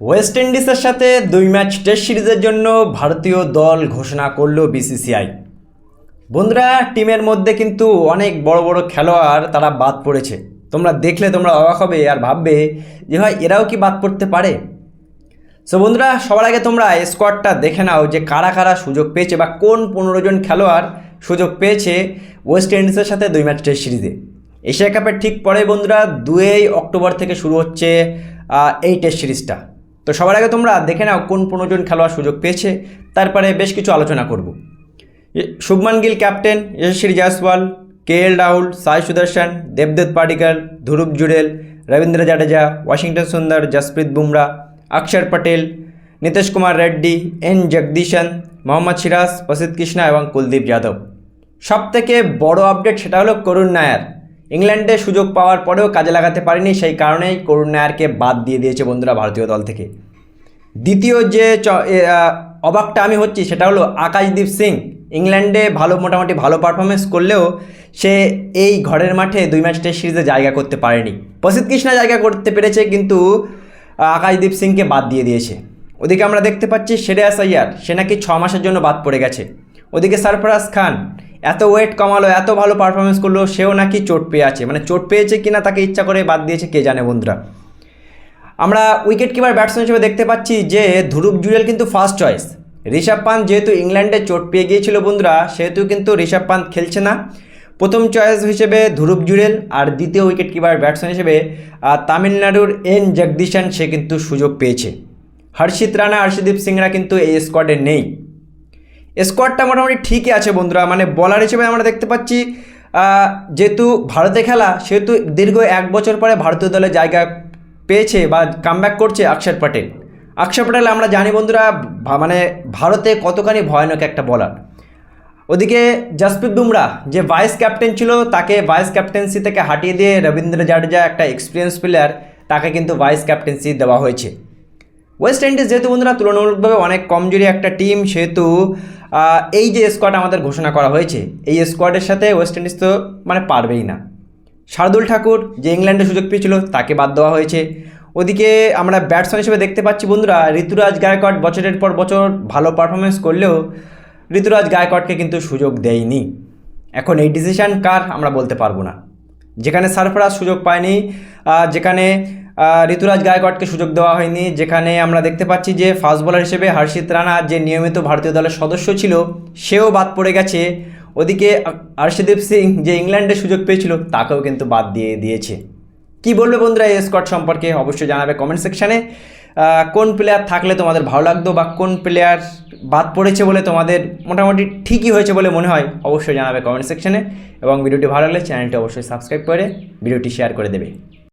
West ইন্ডিজের সাথে দুই ম্যাচ টেস্ট সিরিজের জন্য ভারতীয় দল ঘোষণা করল বিসিসিআই। বন্ধুরা, টিমের মধ্যে কিন্তু অনেক বড় বড় খেলোয়াড় তারা বাদ পড়েছে। তোমরা দেখলে তোমরা অবাক হবে আর ভাববে যে হয় এরাও কি বাদ পড়তে পারে? সো বন্ধুরা, সবার আগে তোমরা স্কোয়াডটা দেখে নাও যে কারা কারা সুযোগ পেয়েছে বা কোন পনেরো জন খেলোয়াড় সুযোগ পেয়েছে ওয়েস্ট ইন্ডিজের সাথে দুই ম্যাচ টেস্ট সিরিজে। এশিয়া কাপের ঠিক পরে বন্ধুরা দুই অক্টোবর থেকে শুরু হচ্ছে এই টেস্ট সিরিজটা। তো সবার আগে তোমরা দেখে নাও কোন পনেরো জন খেলোয়াড় সুযোগ পেয়েছে। তারপরে বেশ কিছু আলোচনা করব। Shubman Gill captain Yashasvi Jaiswal K L Rahul, Sai Sudharsan, Debdutta Padikkal Dhruv Jurel, Ravindra Jadeja, Washington Sundar, Jasprit Bumrah, Axar Patel, Nitish Kumar Reddy, N Jagadeesan, Mohammed Siraj, Prasidh Krishna এবং কুলদীপ যাদব। সব থেকে বড় আপডেট সেটা হলো করুণ নায়ার। ইংল্যান্ডে সুযোগ পাওয়ার পরেও কাজে লাগাতে পারেনি, সেই কারণেই করুণ নায়ারকে বাদ দিয়ে দিয়েছে বন্ধুরা ভারতীয় দল থেকে। দ্বিতীয় যে অবাকটা আমি হচ্ছি সেটা হলো আকাশদীপ সিং। ইংল্যান্ডে ভালো, মোটামুটি ভালো পারফরমেন্স করলেও সে এই ঘরের মাঠে দুই ম্যাচ টেস্ট সিরিজে জায়গা করতে পারেনি। প্রসিদ্ধ কৃষ্ণা জায়গা করতে পেরেছে, কিন্তু আকাশদীপ সিংকে বাদ দিয়ে দিয়েছে। ওদিকে আমরা দেখতে পাচ্ছি শেরেয়াস আইয়ার সে নাকি ছ মাসের জন্য বাদ পড়ে গেছে। ওদিকে সরফরাজ খান এত ওয়েট কমালো, এত ভালো পারফরমেন্স করল, সেও নাকি চোট পেয়ে আছে মানে চোট পেয়েছে কিনা তাকে ইচ্ছা করে বাদ দিয়েছে, কে জানে বন্ধুরা। আমরা উইকেট কিপার ব্যাটসম্যান হিসেবে দেখতে পাচ্ছি যে ধ্রুব জুয়েল কিন্তু ফার্স্ট চয়েস ঋষভ পান্ত যেহেতু ইংল্যান্ডে চোট পেয়ে গিয়েছিল বন্ধুরা, সেহেতু কিন্তু ঋষভ পান্ত খেলছে না। প্রথম চয়েস হিসেবে ধ্রুব জুড়েল আর দ্বিতীয় উইকেট কিপার ব্যাটসম্যান হিসেবে তামিলনাড়ুর এন জগদীশন, সে কিন্তু সুযোগ পেয়েছে। হর্ষিত রানা, হর্ষদীপ সিংরা কিন্তু এই স্কোয়াডে নেই। স্কোয়াডটা মোটামুটি ঠিকই আছে বন্ধুরা। মানে বলার হিসেবে আমরা দেখতে পাচ্ছি যেহেতু ভারতে খেলা, সেহেতু দীর্ঘ এক বছর পরে ভারতীয় দলে জায়গা পেয়েছে বা কামব্যাক করছে অক্ষর পটেল। অক্ষর পটেল আমরা জানি বন্ধুরা মানে ভারতে কতখানি ভয়ানক একটা বলার ওদিকে জসপ্রীত বুমরা যে ভাইস ক্যাপ্টেন ছিল, তাকে ভাইস ক্যাপ্টেন্সি থেকে হাটিয়ে দিয়ে রবীন্দ্র জাডেজা একটা এক্সপিরিয়েন্স প্লেয়ার তাকে কিন্তু ভাইস ক্যাপ্টেন্সি দেওয়া হয়েছে। ওয়েস্ট ইন্ডিজ যেহেতু বন্ধুরা, তুলনামূলকভাবে অনেক কমজোরি একটা টিম সেহেতু এই যে স্কোয়াড আমাদের ঘোষণা করা হয়েছে, এই স্কোয়াডের সাথে ওয়েস্ট ইন্ডিজ তো মানে পারবেই না। শার্দুল ঠাকুর যে ইংল্যান্ডে সুযোগ পেয়েছিল, তাকে বাদ দেওয়া হয়েছে। ওদিকে আমরা ব্যাটসম্যান হিসেবে দেখতে পাচ্ছি বন্ধুরা, ঋতুরাজ গায়কোয়াড় বছরের পর বছর ভালো পারফরমেন্স করলেও ঋতুরাজ গায়কোয়াড়কে কিন্তু সুযোগ দেয়নি। এখন এই ডিসিশান কার আমরা বলতে পারব না। যেখানে সারফরাজ সুযোগ পায়নি যেখানে ঋতুরাজ গায়কোয়াড়কে সুযোগ দেওয়া হয়নি, যেখানে আমরা দেখতে পাচ্ছি যে ফাস্ট বোলার হিসেবে হর্ষিত রানা যে নিয়মিত ভারতীয় দলের সদস্য ছিল, সেও বাদ পড়ে গেছে। ওদিকে হর্ষদীপ সিং যে ইংল্যান্ডে সুযোগ পেয়েছিল, তাকেও কিন্তু বাদ দিয়ে দিয়েছে। কি বলবে বন্ধুরা এই স্কোয়াড সম্পর্কে অবশ্যই জানাবে কমেন্ট সেকশানে কোন প্লেয়ার থাকলে তোমাদের ভালো লাগতো বা কোন প্লেয়ার বাদ পড়েছে বলে তোমাদের মোটামুটি ঠিকই হয়েছে বলে মনে হয়, অবশ্যই জানাবে কমেন্ট সেকশানে এবং ভিডিওটি ভালো লাগলে চ্যানেলটি অবশ্যই সাবস্ক্রাইব করে, ভিডিওটি শেয়ার করে দেবে।